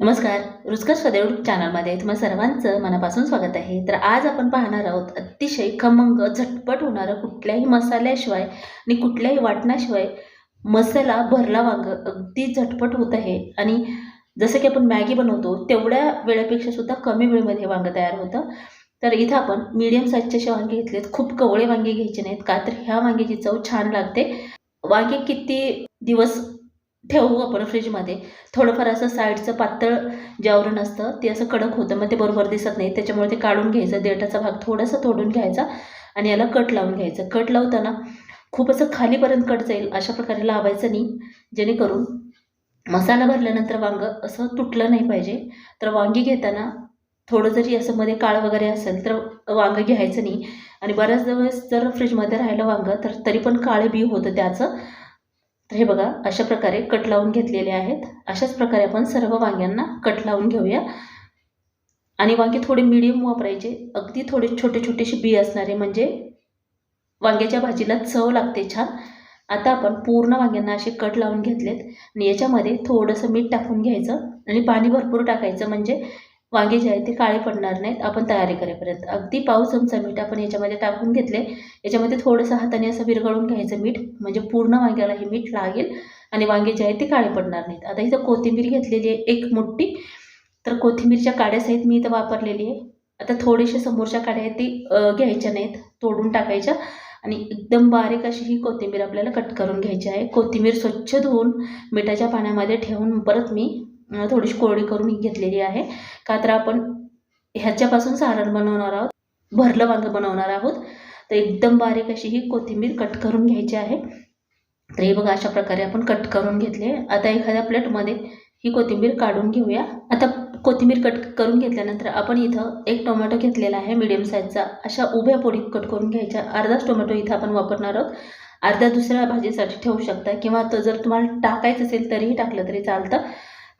नमस्कार रुचकर सदैव चॅनलमध्ये तुम्हा सर्वांचं मनापासून स्वागत आहे. तर आज आपण पाहणार आहोत अतिशय खमंग झटपट होणारं कुठल्याही मसाल्याशिवाय आणि कुठल्याही वाटणाशिवाय मसाला भरला वांग. अगदी झटपट होत आहे. आणि जसं की आपण मॅगी बनवतो तेवढ्या वेळेपेक्षा सुद्धा कमी वेळेमध्ये हे वांगं तयार होतं. तर इथं आपण मीडियम साईजचे असे वांगे घेतलेत. खूप कवळे वांगे घ्यायचे नाहीत का तर ह्या वांग्याची चव छान लागते. वांगे किती दिवस ठेवू आपण फ्रीजमध्ये. थोडंफार असं साईडचं पातळ जे आवरण असतं ते असं कडक होतं मग ते बरोबर दिसत नाही. त्याच्यामुळे ते काढून घ्यायचं देठाचा भाग थोडासा तोडून घ्यायचा आणि याला कट लावून घ्यायचं. कट लावताना खूप असं खालीपर्यंत कट जाईल अशा प्रकारे लावायचं नाही जेणेकरून मसाला भरल्यानंतर वांगं असं तुटलं नाही पाहिजे. तर वांगी घेताना थोडं जरी असं मध्ये काळ वगैरे असेल तर वांगं घ्यायचं नाही. आणि बऱ्याच दिवस जर फ्रीजमध्ये राहिलं वांगं तर तरी पण काळे बी होतं त्याचं. तर हे बघा अशा प्रकारे कट लावून घेतलेले आहेत. अशाच प्रकारे आपण सर्व वांग्यांना कट लावून घेऊया. आणि वांगे थोडे मिडियम वापरायचे. अगदी थोडे छोटे छोटेसे बी असणारे म्हणजे वांग्याच्या भाजीला चव लागते छान. आता आपण पूर्ण वांग्यांना असे कट लावून घेतलेत. आणि याच्यामध्ये थोडंसं मीठ टाकून घ्यायचं. आणि पाणी भरपूर टाकायचं म्हणजे वांगे जे आहेत ते काळे पडणार नाहीत. आपण तयारी करेपर्यंत. अगदी पाव चमचा मीठ आपण याच्यामध्ये टाकून घेतले. याच्यामध्ये थोडंसं हाताने असं विरघळून घ्यायचं मीठ. म्हणजे पूर्ण वांग्याला हे मीठ लागेल. आणि वांगे जे आहेत ते काळे पडणार नाहीत. आता इथं कोथिंबीर घेतलेली आहे एक मोठी तर कोथिंबीरच्या काड्यासहित मी इथं वापरलेली आहे. आता थोडेसे समोरच्या काड्या आहेत ती घ्यायच्या नाहीत. तोडून टाकायच्या. आणि एकदम बारीक अशी ही कोथिंबीर आपल्याला कट करून घ्यायची आहे. कोथिंबीर स्वच्छ धुवून मिठाच्या पाण्यामध्ये ठेवून परत मी थोडीशी कोरडी करून घेतलेली आहे. का तर आपण ह्याच्यापासून सारण बनवणार आहोत भरलं वांगं बनवणार आहोत. तर एकदम बारीक अशी ही कोथिंबीर कट करून घ्यायची आहे. तर हे बघा अशा प्रकारे आपण कट करून घेतले. आता एखाद्या प्लेटमध्ये ही कोथिंबीर काढून घेऊया. आता कोथिंबीर कट करून घेतल्यानंतर आपण इथं एक टोमॅटो घेतलेला आहे मिडियम साईजचा अशा उभ्या पोळी कट करून घ्यायच्या. अर्धाच टोमॅटो इथं आपण वापरणार आहोत. अर्धा दुसऱ्या भाजीसाठी ठेवू शकता. किंवा तो जर तुम्हाला टाकायचं असेल तरीही टाकलं तरी चालतं.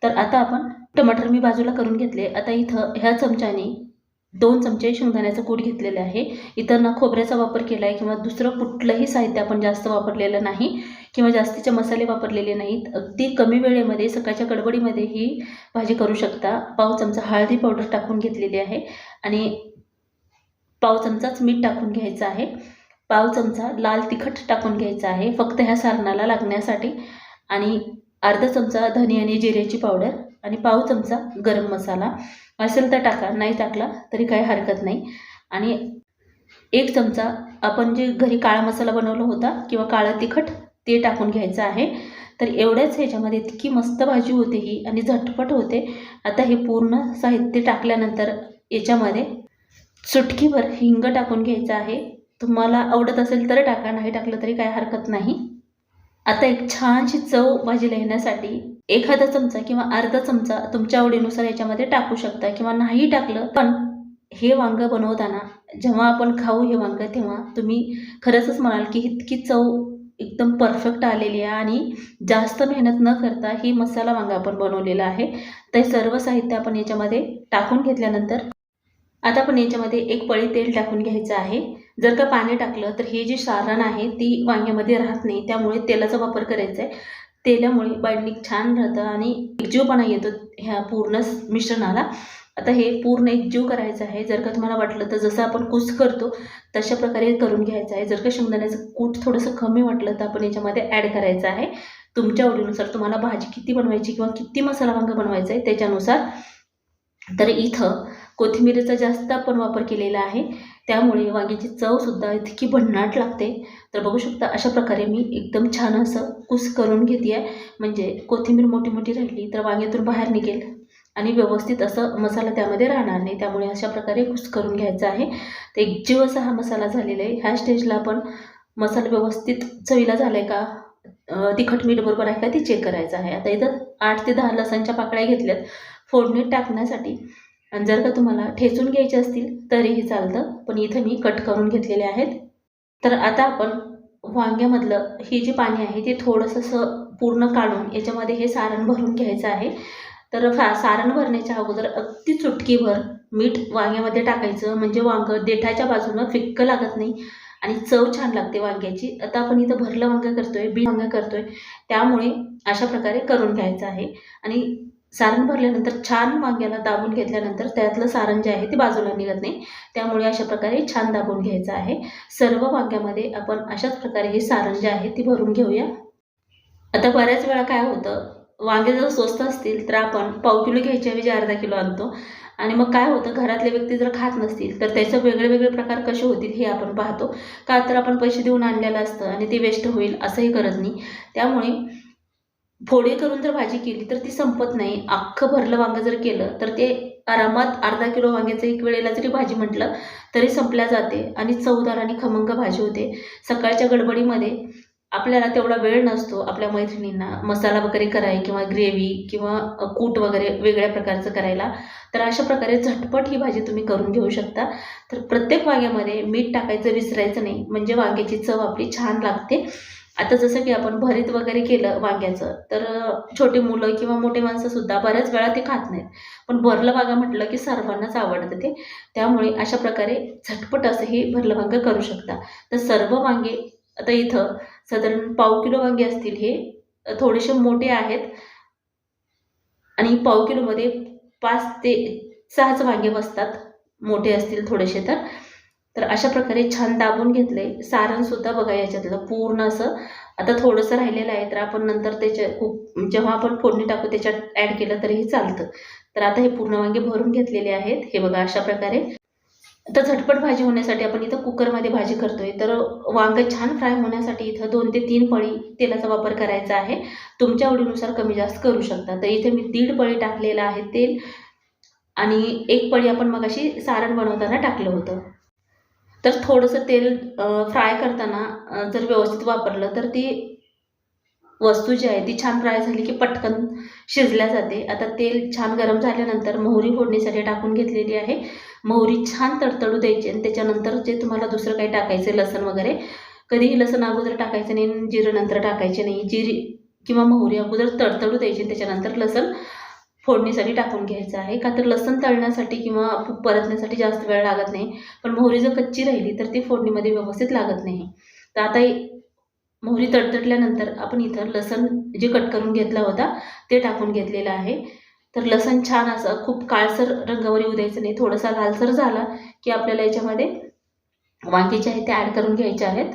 तर आता आपण टमाटर मी बाजूला करून घेतले. आता इथं ह्या चमच्याने दोन चमचे शेंगदाण्याचं कूट घेतलेलं आहे. इथं ना खोबऱ्याचा वापर केला आहे किंवा दुसरं कुठलंही साहित्य आपण जास्त वापरलेलं नाही किंवा जास्तीचे मसाले वापरलेले नाहीत अगदी कमी वेळेमध्ये सकाळच्या गडबडीमध्ये ही भाजी करू शकता. पाव चमचा हळदी पावडर टाकून घेतलेली आहे आणि पाव चमचाच मीठ टाकून घ्यायचं आहे. पाव चमचा लाल तिखट टाकून घ्यायचा आहे. फक्त ह्या सारणाला लागण्यासाठी आणि अर्धा चमचा धने आणि जिऱ्याची पावडर आणि पाव चमचा गरम मसाला. असेल तर टाका नाही टाकला तरी काही हरकत नाही. आणि एक चमचा आपण जे घरी काळा मसाला बनवला होता किंवा काळं तिखट ते टाकून घ्यायचं आहे. तर एवढ्याच ह्याच्यामध्ये इतकी मस्त भाजी होते ही आणि झटपट होते. आता हे पूर्ण साहित्य टाकल्यानंतर याच्यामध्ये चुटकीभर हिंग टाकून घ्यायचं आहे. तुम्हाला आवडत असेल तर टाका नाही टाकलं तरी काही हरकत नाही. आता एक छानशी चव भाजीला येण्यासाठी एखादा चमचा किंवा अर्धा चमचा तुमच्या आवडीनुसार याच्यामध्ये टाकू शकता किंवा नाही टाकलं पण हे वांगं बनवताना जेव्हा आपण खाऊ हे वांगं तेव्हा तुम्ही खरंच म्हणाल की इतकी चव एकदम परफेक्ट आलेली आहे आणि जास्त मेहनत न करता ही मसाला वांगा आपण बनवलेला आहे. ते सर्व साहित्य आपण याच्यामध्ये टाकून घेतल्यानंतर आता आपण याच्यामध्ये एक पळी तेल टाकून घ्यायचं आहे. जर का पाणी टाकलं तर हे जे सारण आहे ती वांग्यामध्ये राहत नाही. त्यामुळे तेलाचा वापर करायचा आहे. तेलामुळे बाइंडिंग छान राहतं आणि एकजीवपणा येतो ह्या पूर्ण मिश्रणाला. आता हे पूर्ण एकजीव करायचं आहे. जर का तुम्हाला वाटलं तर जसं आपण कूस करतो तशा प्रकारे करून घ्यायचं आहे. जर का शेंगदाण्याचं कूट थोडंसं कमी वाटलं तर आपण याच्यामध्ये ॲड करायचं आहे. तुमच्या आवडीनुसार तुम्हाला भाजी किती बनवायची किंवा किती मसाला वांग बनवायचा आहे त्याच्यानुसार. तर इथं कोथिंबीरीचा जास्त आपण वापर केलेला आहे. त्यामुळे वांग्याची चवसुद्धा इतकी भन्नाट लागते. तर बघू शकता अशा प्रकारे मी एकदम छान असं कुस करून घेते आहे म्हणजे कोथिंबीर मोठी मोठी राहिली तर वांग्यातून बाहेर निघेल. आणि व्यवस्थित असं मसाला त्यामध्ये राहणार नाही. त्यामुळे अशा प्रकारे कुस करून घ्यायचा आहे. तर एक जीव असा हा मसाला झालेला आहे. ह्या स्टेजला आपण मसाला व्यवस्थित चवीला झाला आहे का तिखट मीठ बरोबर आहे का? ते चेक करायचं आहे. आता इथं आठ ते दहा लसणच्या पाकळ्या घेतल्यात. फोडणीत टाकण्यासाठी. आणि जर का तुम्हाला ठेचून घ्यायचे असतील तरीही चालतं. पण इथं मी कट करून घेतलेले आहेत. तर आता आपण वांग्यामधलं हे जे पाणी आहे ते थोडंसं असं पूर्ण काढून याच्यामध्ये हे सारण भरून घ्यायचं आहे. तर फा सारण भरण्याच्या अगोदर अगदी चुटकीभर मीठ वांग्यामध्ये टाकायचं. म्हणजे वांगं देठाच्या बाजूनं फिक्कं लागत नाही आणि चव छान लागते वांग्याची. आता आपण इथं भरलं वांगं करतोय बी वांगं करतोय. त्यामुळे अशा प्रकारे करून घ्यायचं आहे. आणि सारण भरल्यानंतर छान वांग्याला दाबून घेतल्यानंतर त्यातलं सारण जे आहे ते बाजूला निघत नाही. त्यामुळे अशा प्रकारे छान दाबून घ्यायचं आहे. सर्व वांग्यामध्ये आपण अशाच प्रकारे हे सारण जे आहे ते भरून घेऊया. आता बऱ्याच वेळा काय होतं वांगे जर स्वस्त असतील तर आपण पाव किलो घ्यायच्याऐवजी अर्धा किलो आणतो. आणि मग काय होतं घरातले व्यक्ती जर खात नसतील तर त्याचे वेगळे वेगळे प्रकार कसे होतील हे आपण पाहतो. का तर आपण पैसे देऊन आणलेलं असतं आणि ते वेस्ट होईल असंही करत नाही. त्यामुळे फोडी करून जर भाजी केली तर ती संपत नाही. अख्खं भरलं वांगं जर केलं तर ते आरामात अर्धा किलो वांग्याचं एक वेळेला जरी भाजी म्हटलं तरी संपल्या जाते आणि चवदार आणि खमंग भाजी होते. सकाळच्या गडबडीमध्ये आपल्याला तेवढा वेळ नसतो आपल्या मैत्रिणींना मसाला वगैरे कराय किंवा ग्रेव्ही किंवा कूट वगैरे वेगळ्या प्रकारचं करायला. तर अशा प्रकारे झटपट ही भाजी तुम्ही करून घेऊ शकता. तर प्रत्येक वांग्यामध्ये मीठ टाकायचं विसरायचं नाही. म्हणजे वांग्याची चव आपली छान लागते. आता जसं की आपण भरीत वगैरे केलं वांग्याचं तर छोटी मुलं किंवा मोठे माणसंसुद्धा बऱ्याच वेळा ते खात नाहीत. पण भरलं वांगा म्हटलं की सर्वांनाच आवडतं ते. त्यामुळे अशा प्रकारे झटपट असं हे भरलं वांगं करू शकता. तर सर्व वांगे आता इथं साधारण पाव किलो वांगे असतील हे थोडेसे मोठे आहेत. आणि पाव किलोमध्ये पाच ते सहाच वांगे बसतात. मोठे असतील थोडेसे तर. तर अशा प्रकारे छान दाबून घेतले. सारणसुद्धा बघा याच्यातलं पूर्ण असं. आता थोडंसं राहिलेलं आहे तर आपण नंतर त्याच्या खूप जेव्हा आपण फोडणी टाकू त्याच्यात ॲड केलं तरीही चालतं. तर आता हे पूर्ण वांगे भरून घेतलेले आहेत. हे बघा अशा प्रकारे. आता झटपट भाजी होण्यासाठी आपण इथं कुकरमध्ये भाजी करतोय. तर वांगं छान फ्राय होण्यासाठी इथं दोन ते तीन पळी तेलाचा वापर करायचा आहे. तुमच्या आवडीनुसार कमी जास्त करू शकता. तर इथे मी दीड पळी टाकलेलं आहे तेल. आणि एक पळी आपण मग अशी सारण बनवताना टाकलं होतं. तर थोडंसं तेल फ्राय करताना जर व्यवस्थित वापरलं तर ती वस्तू जी आहे ती छान फ्राय झाली की पटकन शिजल्या जाते. आता तेल छान गरम झाल्यानंतर मोहरी फोडणीसाठी टाकून घेतलेली आहे. मोहरी छान तडतडू द्यायची आणि त्याच्यानंतर जे तुम्हाला दुसरं काही टाकायचं लसण वगैरे कधीही लसण अगोदर टाकायचं नाही जिरं नंतर टाकायचे नाही. जिरी किंवा मोहरी अगोदर तडतडू द्यायची त्याच्यानंतर लसण फोडणीसाठी टाकून घ्यायचं आहे. का तर लसण तळण्यासाठी किंवा परतण्यासाठी जास्त वेळ लागत नाही. पण मोहरी जर कच्ची राहिली तर ती फोडणीमध्ये व्यवस्थित लागत नाही. तर आता मोहरी तडतडल्यानंतर आपण इथं लसण जे कट करून घेतला होता ते टाकून घेतलेलं आहे. तर लसण छान असं खूप काळसर रंगावर येऊ द्यायचं नाही. थोडासा लालसर झाला की आपल्याला याच्यामध्ये वांगे जे आहे ते ॲड करून घ्यायचे आहेत.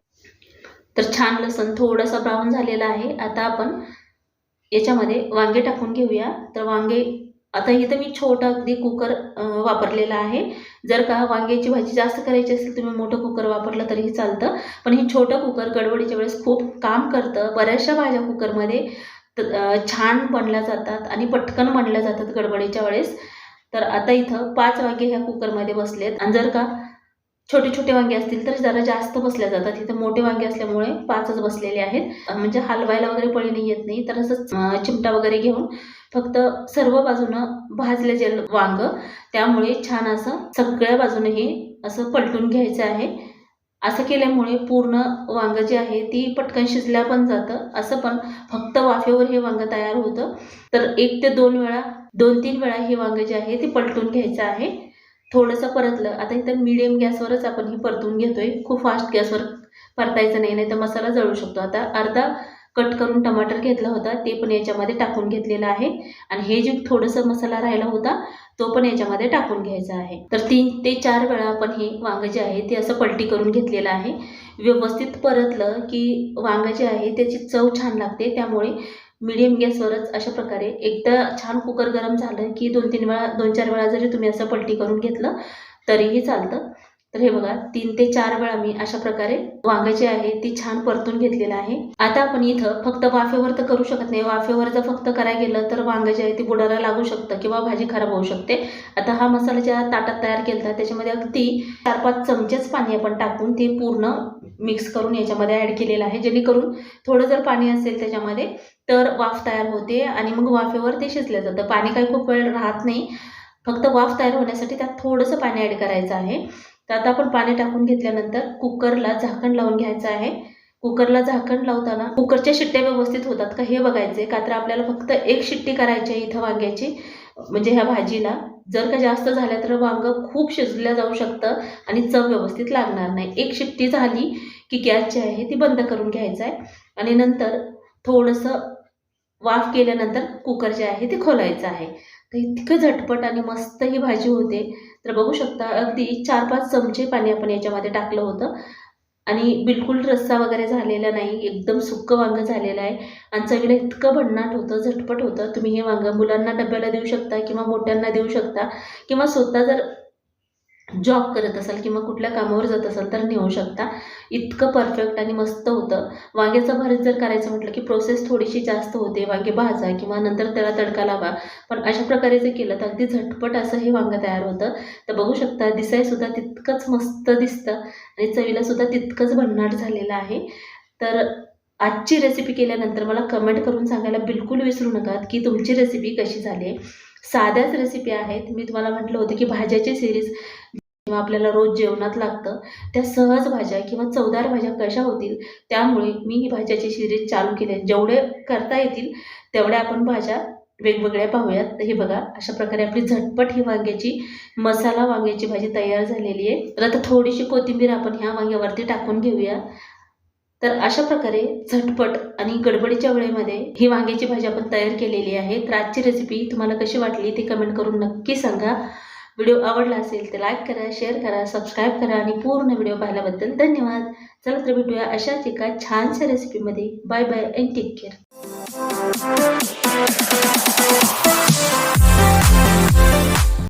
तर छान लसण थोडासा ब्राऊन झालेला आहे. आता आपण याच्यामध्ये वांगे टाकून घेऊया. तर वांगे आता इथं मी छोटं अगदी कुकर वापरलेला आहे. जर का वांग्याची भाजी जास्त करायची असेल तुम्ही मोठं कुकर वापरलं तरीही चालतं. पण हे छोटं कुकर गडबडीच्या वेळेस खूप काम करतं. बऱ्याचशा भाज्या कुकरमध्ये छान बनल्या जातात आणि पटकन बनल्या जातात गडबडीच्या वेळेस. तर आता इथं पाच वांगे ह्या कुकरमध्ये बसलेत. आणि जर का छोटे छोटे वांगे असतील तर जरा जास्त बसल्या जातात. इथे मोठे वांगे असल्यामुळे पाचच बसलेले आहेत. म्हणजे हलवायला वगैरे पळीने येत नाही. तर असं चिमटा वगैरे घेऊन फक्त सर्व बाजूनं भाजले जे वांग त्यामुळे छान असं सगळ्या बाजूने हे असं पलटून घ्यायचं आहे. असं केल्यामुळे पूर्ण वांग जे आहे ती पटकन शिजल्या पण जातं. असं पण फक्त वाफेवर हे वांग तयार होतं. तर एक ते दोन वेळा दोन तीन वेळा हे वांग जे आहे ते पलटून घ्यायचं आहे. थोडंसं परतलं. आता इथं मिडियम गॅसवरच आपण हे परतून घेतोय. खूप फास्ट गॅसवर परतायचं नाही नाही तर मसाला जळू शकतो. आता अर्धा कट करून टमाटर घेतला होता ते पण याच्यामध्ये टाकून घेतलेलं आहे. आणि हे जे थोडंसं मसाला राहिला होता तो पण याच्यामध्ये टाकून घ्यायचा आहे. तर तीन ते चार वेळा आपण हे वांगं जे आहे ते असं पलटी करून घेतलेलं आहे. व्यवस्थित परतलं की वांगं जे आहे त्याची चव छान लागते. त्यामुळे मिडियम गॅसवरच अशा प्रकारे एकदा छान कुकर गरम झालं की दोन तीन वेळा दोन चार वेळा जरी तुम्ही असं पलटी करून घेतलं तरीही चालतं. तर हे बघा तीन ते चार वेळा मी अशा प्रकारे वांग जे आहे ती छान परतून घेतलेलं आहे. आता आपण इथं फक्त वाफेवर तर करू शकत नाही. वाफेवर जर फक्त करायला गेलं तर वांग जे आहे ते बुडाला लागू शकतं किंवा भाजी खराब होऊ शकते. आता हा मसाला ज्या ताटात तयार केला त्याच्यामध्ये अगदी चार पाच चमचेच पाणी आपण टाकून ते पूर्ण मिक्स करून याच्यामध्ये ॲड केलेलं आहे. जेणेकरून थोडं जर पाणी असेल त्याच्यामध्ये तर वाफ तयार होते आणि मग वाफेवर ते शिजलं जातं. पाणी काही खूप वेळ राहत नाही. फक्त वाफ तयार होण्यासाठी त्यात थोडंसं पाणी ॲड करायचं आहे. तर आता आपण पाणी टाकून घेतल्यानंतर कुकरला झाकण लावून घ्यायचं आहे. कुकरला झाकण लावताना कुकरच्या शिट्ट्या व्यवस्थित होतात का हे बघायचे का तर आपल्याला फक्त एक शिट्टी करायची आहे इथं वांग्याची. म्हणजे ह्या भाजीला जर का जास्त झाल्या तर वांग खूप शिजल्या जाऊ शकतं आणि चव व्यवस्थित लागणार नाही. एक शिट्टी झाली की गॅस जी आहे ती बंद करून घ्यायचं आहे. आणि नंतर थोडंसं वाफ केल्यानंतर कुकर जे आहे ते खोलायचं आहे. तर इतकं झटपट आणि मस्त ही भाजी होते. तर बघू शकता अगदी चार पाच चमचे पाणी आपण याच्यामध्ये टाकलं होतं. आणि बिलकुल रस्सा वगैरे झालेला नाही एकदम सुक्कं वांगं झालेलं आहे. आणि चवीला इतकं भन्नाट होतं झटपट होतं. तुम्ही हे वांगं मुलांना डब्याला देऊ शकता किंवा मोठ्यांना देऊ शकता किंवा स्वतः जर जॉब करत असाल किंवा कुठल्या कामावर जात असाल तर नेऊ शकता. इतकं परफेक्ट आणि मस्त होतं. वांग्याचं भरीत जर करायचं म्हटलं की प्रोसेस थोडीशी जास्त होते. वांगे भाजा किंवा नंतर त्याला तडका लावा. पण अशा प्रकारे जर केलं तर अगदी झटपट असं हे वांगं तयार होतं. तर बघू शकता दिसायसुद्धा तितकंच मस्त दिसतं. आणि चवीलासुद्धा तितकंच भन्नाट झालेलं आहे. तर आजची रेसिपी केल्यानंतर मला कमेंट करून सांगायला बिलकुल विसरू नका की तुमची रेसिपी कशी झाली आहे. साध्याच रेसिपी आहेत. मी तुम्हाला म्हटलं होतं की भाज्याची सिरीज किंवा आपल्याला रोज जेवणात लागतं त्या सहज भाज्या किंवा चवदार भाज्या कशा होतील त्यामुळे मी ही भाज्याची सिरीज चालू केली आहे. जेवढे करता येतील तेवढ्या आपण भाज्या वेगवेगळ्या पाहूयात. हे बघा अशा प्रकारे आपली झटपट ही वांग्याची मसाला वांग्याची भाजी तयार झालेली आहे. तर आता थोडीशी कोथिंबीर आपण ह्या वांग्यावरती टाकून घेऊया. तर अशा प्रकारे झटपट आणि गडबडीच्या वेळेमध्ये ही वांग्याची भाजी आपण तयार केलेली आहे. तर आजची रेसिपी तुम्हाला कशी वाटली ती कमेंट करून नक्की सांगा. व्हिडिओ आवडला असेल तर लाईक करा शेअर करा सबस्क्राईब करा आणि पूर्ण व्हिडिओ पाहिल्याबद्दल धन्यवाद. चला तर भेटूया अशाच एका छानशा रेसिपीमध्ये bye bye and take care